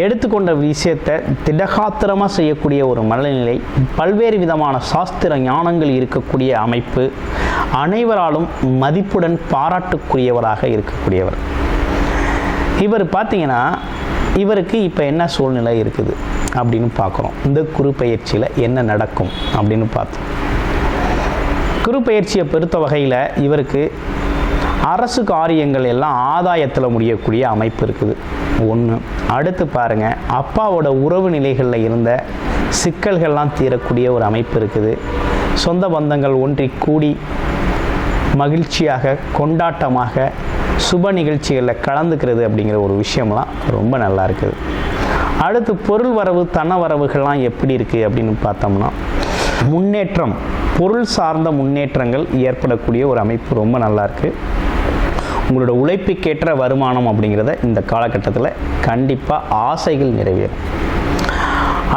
எடுத்துக்கொண்ட விஷயத்தை திடகாத்திரமாக செய்யக்கூடிய ஒரு மனநிலை பல்வேறு விதமான சாஸ்திர ஞானங்கள் இருக்கக்கூடிய அமைப்பு அனைவராலும் மதிப்புடன் பாராட்டுக்குரியவராக இருக்கக்கூடியவர். இவர் பார்த்தீங்கன்னா இவருக்கு இப்போ என்ன சூழ்நிலை இருக்குது அப்படின்னு பார்க்குறோம் இந்த குரு பயிற்சியில் என்ன நடக்கும் அப்படின்னு பார்த்தோம். குரு பயிற்சியை பொறுத்த வகையில் இவருக்கு அரசு காரியங்கள் எல்லாம் ஆதாயத்தில் முடியக்கூடிய அமைப்பு இருக்குது. ஒன்று அடுத்து பாருங்கள் அப்பாவோட உறவு நிலைகளில் இருந்த சிக்கல்கள்லாம் தீரக்கூடிய ஒரு அமைப்பு இருக்குது. சொந்த பந்தங்கள் ஒன்றி கூடி மகிழ்ச்சியாக கொண்டாட்டமாக சுப நிகழ்ச்சிகளில் கலந்துக்கிறது அப்படிங்கிற ஒரு விஷயம்லாம் ரொம்ப நல்லா இருக்குது. அடுத்து பொருள் வரவு தன வரவுகள்லாம் எப்படி இருக்குது அப்படின்னு பார்த்தோம்னா முன்னேற்றம் பொருள் சார்ந்த முன்னேற்றங்கள் ஏற்படக்கூடிய ஒரு அமைப்பு ரொம்ப நல்லா இருக்குது உங்களோட உழைப்புக்கேற்ற வருமானம் அப்படிங்கிறத இந்த காலகட்டத்தில் கண்டிப்பாக ஆசைகள் நிறைவேறும்.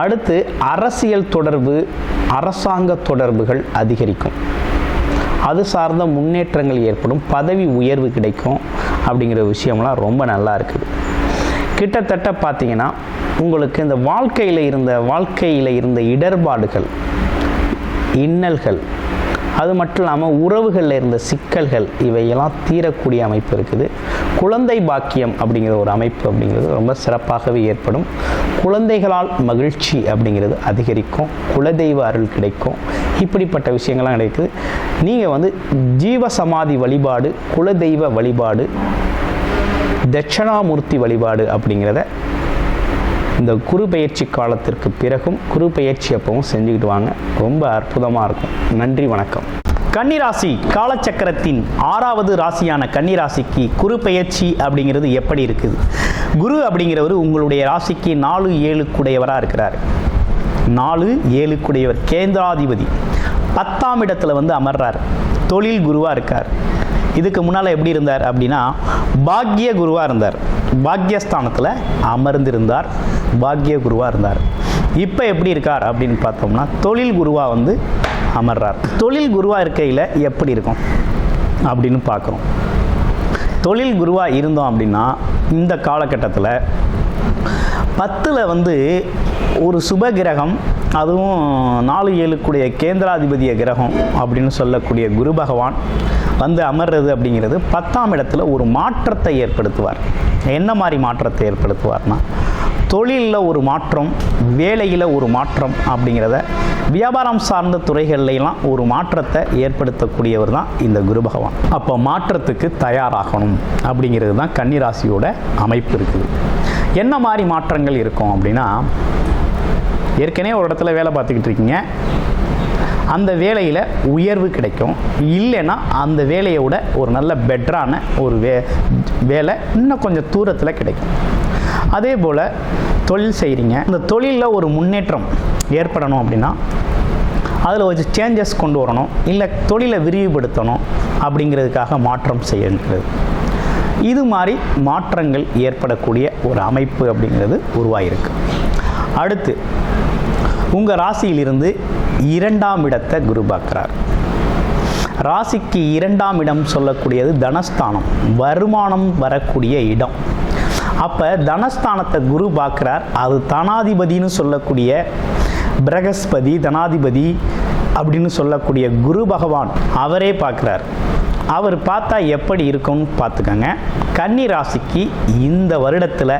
அடுத்து அரசியல் தொடர்பு அரசாங்க தொடர்புகள் அதிகரிக்கும். அது சார்ந்த முன்னேற்றங்கள் ஏற்படும் பதவி உயர்வு கிடைக்கும் அப்படிங்கிற விஷயம்லாம் ரொம்ப நல்லா இருக்குது. கிட்டத்தட்ட பார்த்தீங்கன்னா உங்களுக்கு இந்த வாழ்க்கையில் இருந்த வாழ்க்கையில் இருந்த இடர்பாடுகள் இன்னல்கள் அது மட்டும் இல்லாமல் உறவுகளில் இருந்த சிக்கல்கள் இவையெல்லாம் தீரக்கூடிய அமைப்பு இருக்குது. குழந்தை பாக்கியம் அப்படிங்கிற ஒரு அமைப்பு அப்படிங்கிறது ரொம்ப சிறப்பாகவே ஏற்படும். குழந்தைகளால் மகிழ்ச்சி அப்படிங்கிறது அதிகரிக்கும். குலதெய்வ அருள் கிடைக்கும். இப்படிப்பட்ட விஷயங்கள்லாம் கிடைக்குது. நீங்கள் வந்து ஜீவ சமாதி வழிபாடு குலதெய்வ வழிபாடு தட்சணாமூர்த்தி வழிபாடு அப்படிங்கிறத இந்த குரு பயிற்சி காலத்திற்கு பிறகும் குரு பயிற்சி அப்பவும் செஞ்சுக்கிட்டு வாங்க. ரொம்ப அற்புதமாக இருக்கும். நன்றி வணக்கம். கன்னிராசி காலச்சக்கரத்தின் ஆறாவது ராசியான கன்னிராசிக்கு குரு பெயர்ச்சி அப்படிங்கிறது எப்படி இருக்குது? குரு அப்படிங்கிறவர் உங்களுடைய ராசிக்கு நாலு ஏழுக்குடையவராக இருக்கிறார். நாலு ஏழுக்குடையவர் கேந்திராதிபதி. பத்தாம் இடத்துல வந்து அமர்றார். தொழில் குருவாக இருக்கார். இதுக்கு முன்னால் எப்படி இருந்தார் அப்படின்னா பாக்கிய குருவாக இருந்தார். பாக்யஸ்தானத்தில் அமர்ந்திருந்தார் பாக்ய குருவாக இருந்தார். இப்போ எப்படி இருக்கார் அப்படின்னு பார்த்தோம்னா தொழில் குருவாக வந்து அமர்றார். தொழில் குருவாக இருக்கையில் எப்படி இருக்கும் அப்படின்னு பார்க்குறோம். தொழில் குருவாக இருந்தோம் அப்படின்னா இந்த காலகட்டத்தில் பத்தில் வந்து ஒரு சுப கிரகம் அதுவும் நாலு ஏழுக்குடைய கேந்திராதிபதிய கிரகம் அப்படின்னு சொல்லக்கூடிய குரு பகவான் வந்து அமர்றது அப்படிங்கிறது பத்தாம் இடத்துல ஒரு மாற்றத்தை ஏற்படுத்துவார். என்ன மாதிரி மாற்றத்தை ஏற்படுத்துவார்னா தொழிலில் ஒரு மாற்றம் வேலையில் ஒரு மாற்றம் அப்படிங்கிறத வியாபாரம் சார்ந்த துறைகள்லாம் ஒரு மாற்றத்தை ஏற்படுத்தக்கூடியவர் தான் இந்த குரு பகவான். அப்போ மாற்றத்துக்கு தயாராகணும் அப்படிங்கிறது தான் கன்னிராசியோட அமைப்பு இருக்குது. என்ன மாதிரி மாற்றங்கள் இருக்கும் அப்படின்னா ஏற்கனவே ஒரு இடத்துல வேலை பார்த்துக்கிட்டு இருக்கீங்க. அந்த வேலையில் உயர்வு கிடைக்கும். இல்லைன்னா அந்த வேலையை விட ஒரு நல்ல பெட்டரான ஒரு வே வேலை இன்னும் கொஞ்சம் தூரத்தில் கிடைக்கும். அதே போல் தொழில் செய்கிறீங்க அந்த தொழிலில் ஒரு முன்னேற்றம் ஏற்படணும் அப்படின்னா அதில் கொஞ்சம் சேஞ்சஸ் கொண்டு வரணும். இல்லை தொழிலை விரிவுபடுத்தணும் அப்படிங்கிறதுக்காக மாற்றம் செய்யறது. இது மாதிரி மாற்றங்கள் ஏற்படக்கூடிய ஒரு அமைப்பு அப்படிங்கிறது உருவாயிருக்கு. அடுத்து உங்கள் ராசியிலிருந்து இரண்டாம் இடத்தை குரு பார்க்குறார். ராசிக்கு இரண்டாம் இடம் சொல்லக்கூடியது தனஸ்தானம் வருமானம் வரக்கூடிய இடம். அப்போ தனஸ்தானத்தை குரு பார்க்குறார். அது தனாதிபதினு சொல்லக்கூடிய பிரகஸ்பதி தனாதிபதி அப்படின்னு சொல்லக்கூடிய குரு பகவான் அவரே பார்க்குறார். அவர் பார்த்தா எப்படி இருக்கும்னு பார்த்துக்கோங்க. கன்னி ராசிக்கு இந்த வருடத்தில்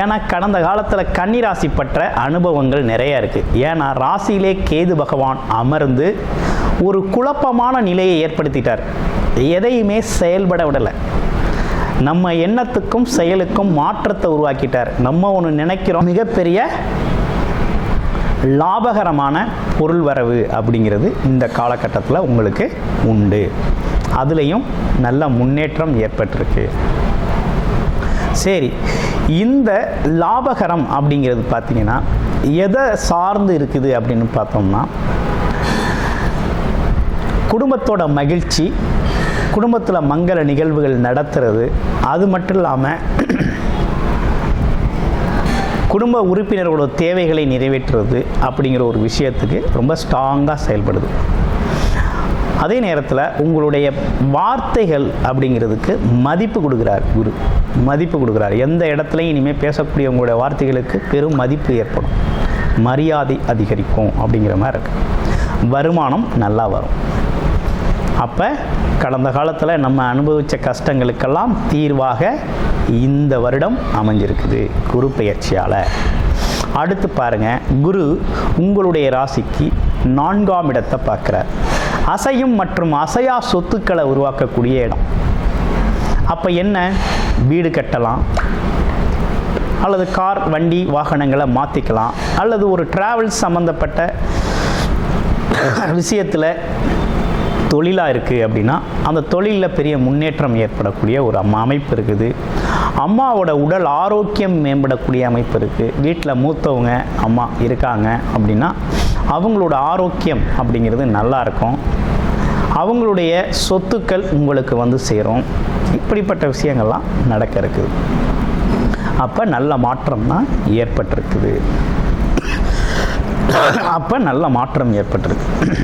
ஏன்னா கடந்த காலத்தில் கன்னிராசி பற்ற அனுபவங்கள் நிறைய இருக்குது ஏன்னா ராசியிலே கேது பகவான் அமர்ந்து ஒரு குழப்பமான நிலையை ஏற்படுத்திட்டார். எதையுமே செயல்பட விடலை. நம்ம எண்ணத்துக்கும் செயலுக்கும் மாற்றத்தை உருவாக்கிட்டார். நம்ம ஒன்று நினைக்கிறோம் மிகப்பெரிய லாபகரமான பொருள் வரவு அப்படிங்கிறது இந்த காலகட்டத்தில் உங்களுக்கு உண்டு. அதுலேயும் நல்ல முன்னேற்றம் ஏற்பட்டிருக்கு. சரி இந்த லாபகரம் அப்படிங்கிறது பார்த்தீங்கன்னா எதை சார்ந்து இருக்குது அப்படின்னு பார்த்தோம்னா குடும்பத்தோட மகிழ்ச்சி குடும்பத்தில் மங்கள நிகழ்வுகள் நடத்துறது அது மட்டும் இல்லாமல் குடும்ப உறுப்பினர்களோட தேவைகளை நிறைவேற்றுறது அப்படிங்கிற ஒரு விஷயத்துக்கு ரொம்ப ஸ்ட்ராங்காக செயல்படுது. அதே நேரத்தில் உங்களுடைய வார்த்தைகள் அப்படிங்கிறதுக்கு மதிப்பு கொடுக்குறார் குரு. மதிப்பு கொடுக்குறார். எந்த இடத்துலையும் இனிமேல் பேசக்கூடிய உங்களுடைய வார்த்தைகளுக்கு பெரும் மதிப்பு ஏற்படும். மரியாதை அதிகரிக்கும் அப்படிங்கிற மாதிரி இருக்கு. வருமானம் நல்லா வரும். அப்போ கடந்த காலத்தில் நம்ம அனுபவித்த கஷ்டங்களுக்கெல்லாம் தீர்வாக இந்த வருடம் அமைஞ்சிருக்குது குரு பயிற்சியால் அடுத்து பாருங்க குரு உங்களுடைய ராசிக்கு நான்காம் இடத்தை பார்க்குறார். அசையும் மற்றும் அசையா சொத்துக்களை உருவாக்கக்கூடிய இடம். அப்போ என்ன? வீடு கட்டலாம். அல்லது கார் வண்டி வாகனங்களை மாற்றிக்கலாம் அல்லது ஒரு டிராவல்ஸ் சம்மந்தப்பட்ட விஷயத்தில் தொழிலாக இருக்குது அப்படின்னா அந்த தொழிலில் பெரிய முன்னேற்றம் ஏற்படக்கூடிய ஒரு அம்மா அமைப்பு இருக்குது. அம்மாவோட உடல் ஆரோக்கியம் மேம்படக்கூடிய அமைப்பு இருக்குது வீட்டில் மூத்தவங்க அம்மா இருக்காங்க அப்படின்னா அவங்களோட ஆரோக்கியம் அப்படிங்கிறது நல்லாயிருக்கும் அவங்களுடைய சொத்துக்கள் உங்களுக்கு வந்து சேரும். இப்படிப்பட்ட விஷயங்கள்லாம் நடக்க இருக்குது. அப்போ நல்ல மாற்றம் தான் ஏற்பட்டிருக்குது. அப்போ நல்ல மாற்றம் ஏற்பட்டிருக்கு.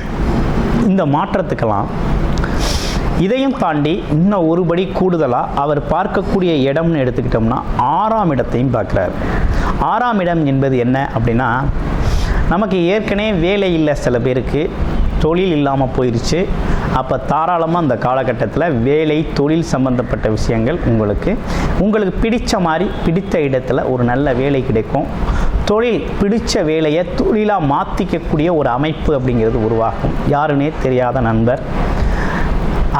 இந்த மாற்றத்துக்கெல்லாம் இதையும் தாண்டி இன்னும் ஒருபடி கூடுதலாக அவர் பார்க்கக்கூடிய இடம்னு எடுத்துக்கிட்டோம்னா ஆறாம் இடத்தையும் பார்க்குறாரு. ஆறாம் இடம் என்பது என்ன அப்படின்னா நமக்கு ஏற்கனவே வேலை இல்லை சில பேருக்கு. தொழில் இல்லாமல் போயிடுச்சு அப்போ தாராளமாக அந்த காலகட்டத்தில் வேலை தொழில் சம்பந்தப்பட்ட விஷயங்கள் உங்களுக்கு உங்களுக்கு பிடித்த மாதிரி பிடித்த இடத்துல ஒரு நல்ல வேலை கிடைக்கும். தொழில் பிடித்த வேலையை தொழிலாக மாற்றிக்கக்கூடிய ஒரு அமைப்பு அப்படிங்கிறது உருவாகும். யாருன்னே தெரியாத நண்பர்.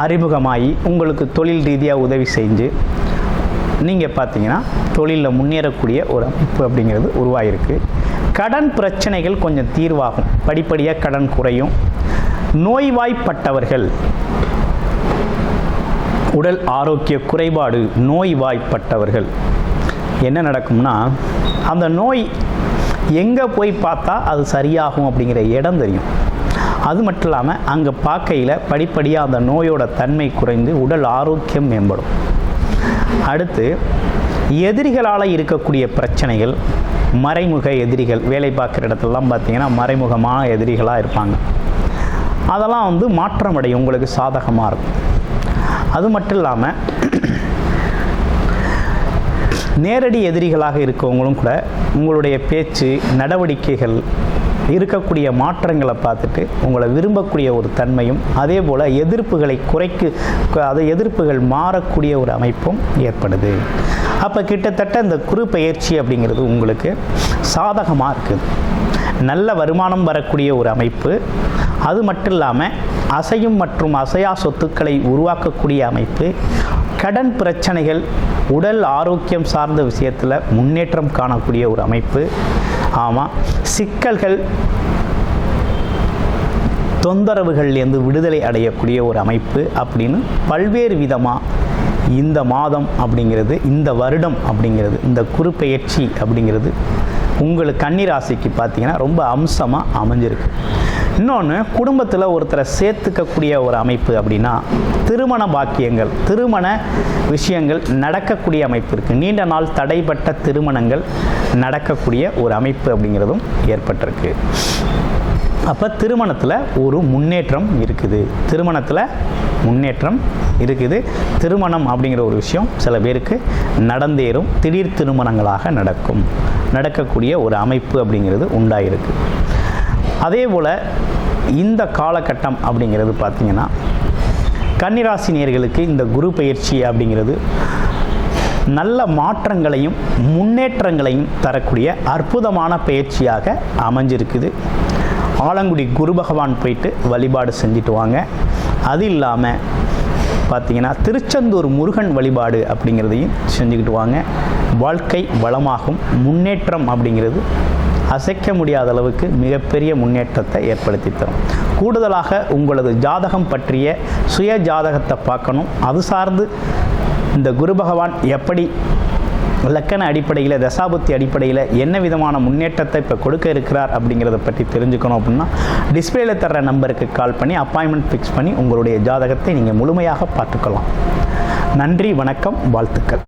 அறிமுகமாகி உங்களுக்கு தொழில் ரீதியாக உதவி செஞ்சு நீங்கள் பார்த்தீங்கன்னா தொழிலில் முன்னேறக்கூடிய ஒரு அமைப்பு அப்படிங்கிறது உருவாகிருக்கு கடன் பிரச்சனைகள் கொஞ்சம் தீர்வாகும். படிப்படியாக கடன் குறையும். நோய்வாய்ப்பட்டவர்கள் உடல் ஆரோக்கிய குறைபாடு நோய்வாய்ப்பட்டவர்கள் என்ன நடக்கும்னா அந்த நோய் எங்கே போய் பார்த்தா அது சரியாகும் அப்படிங்கிற இடம் தெரியும். அது மட்டும் இல்லாமல் அங்கே பார்க்கையில் படிப்படியாக அந்த நோயோட தன்மை குறைந்து உடல் ஆரோக்கியம் மேம்படும். அடுத்து எதிரிகளால் இருக்கக்கூடிய பிரச்சனைகள் மறைமுக எதிரிகள் வேலை பார்க்குற இடத்துலலாம் பார்த்தீங்கன்னா மறைமுகமான எதிரிகளாக இருப்பாங்க. அதெல்லாம் வந்து மாற்றம் அடையும் உங்களுக்கு சாதகமாக இருக்கும். அது மட்டும் இல்லாமல் நேரடி எதிரிகளாக இருக்கவங்களும் கூட உங்களுடைய பேச்சு நடவடிக்கைகள் இருக்கக்கூடிய மாற்றங்களை பார்த்துட்டு உங்களை விரும்பக்கூடிய ஒரு தன்மையும் அதே போல் எதிர்ப்புகளை குறைக்கு அது எதிர்ப்புகள் மாறக்கூடிய ஒரு அமைப்பும் ஏற்படுது. அப்போ கிட்டத்தட்ட இந்த குரு பயிற்சி அப்படிங்கிறது உங்களுக்கு சாதகமாக இருக்குது. நல்ல வருமானம் வரக்கூடிய ஒரு அமைப்பு. அது மட்டும் இல்லாமல் அசையும் மற்றும் அசையா சொத்துக்களை உருவாக்கக்கூடிய அமைப்பு. கடன் பிரச்சனைகள் உடல் ஆரோக்கியம் சார்ந்த விஷயத்தில் முன்னேற்றம் காணக்கூடிய ஒரு அமைப்பு. ஆமாம் சிக்கல்கள் தொந்தரவுகள்லேருந்து விடுதலை அடையக்கூடிய ஒரு அமைப்பு அப்படின்னு பல்வேறு விதமாக இந்த மாதம் அப்படிங்கிறது இந்த வருடம் அப்படிங்கிறது இந்த குறுப்பெயர்ச்சி அப்படிங்கிறது உங்களுக்கு கன்னிராசிக்கு பார்த்தீங்கன்னா ரொம்ப அம்சமாக அமைஞ்சிருக்கு. இன்னொன்று குடும்பத்தில் ஒருத்தரை சேர்த்துக்கக்கூடிய ஒரு அமைப்பு அப்படின்னா திருமண பாக்கியங்கள் திருமண விஷயங்கள் நடக்கக்கூடிய அமைப்பு இருக்குது நீண்ட நாள் தடைப்பட்ட திருமணங்கள் நடக்கக்கூடிய ஒரு அமைப்பு அப்படிங்கிறதும் ஏற்பட்டிருக்கு. அப்போ திருமணத்தில் ஒரு முன்னேற்றம் இருக்குது. திருமணத்தில் முன்னேற்றம் இருக்குது. திருமணம் அப்படிங்கிற ஒரு விஷயம் சில பேருக்கு நடந்தேறும். திடீர் திருமணங்களாக நடக்கும். நடக்கக்கூடிய ஒரு அமைப்பு அப்படிங்கிறது உண்டாயிருக்கு. அதே போல் இந்த காலகட்டம் அப்படிங்கிறது பார்த்திங்கன்னா கன்னிராசி நேர்களுக்கு இந்த குரு பயிற்சி அப்படிங்கிறது நல்ல மாற்றங்களையும் முன்னேற்றங்களையும் தரக்கூடிய அற்புதமான பயிற்சியாக அமைஞ்சிருக்குது. ஆலங்குடி குரு பகவான் போயிட்டு வழிபாடு செஞ்சுட்டு வாங்க. அது இல்லாமல் பார்த்தீங்கன்னா திருச்செந்தூர் முருகன் வழிபாடு அப்படிங்கிறதையும் செஞ்சுக்கிட்டு வாங்க. வாழ்க்கை வளமாகும் முன்னேற்றம் அப்படிங்கிறது அசைக்க முடியாத அளவுக்கு மிகப்பெரிய முன்னேற்றத்தை ஏற்படுத்தி தரும் கூடுதலாக உங்களது ஜாதகம் பற்றிய சுய ஜாதகத்தை பார்க்கணும். அது சார்ந்து இந்த குரு பகவான் எப்படி லக்கண அடிப்படையில் தசாபுத்தி அடிப்படையில் என்ன விதமான முன்னேற்றத்தை இப்போ கொடுக்க இருக்கிறார் அப்படிங்கிறத பற்றி தெரிஞ்சுக்கணும் அப்படின்னா டிஸ்பிளேல தர்ற நம்பருக்கு கால் பண்ணி அப்பாயின்மெண்ட் ஃபிக்ஸ் பண்ணி உங்களுடைய ஜாதகத்தை நீங்கள் முழுமையாக பார்த்துக்கலாம். நன்றி வணக்கம் வாழ்த்துக்கள்.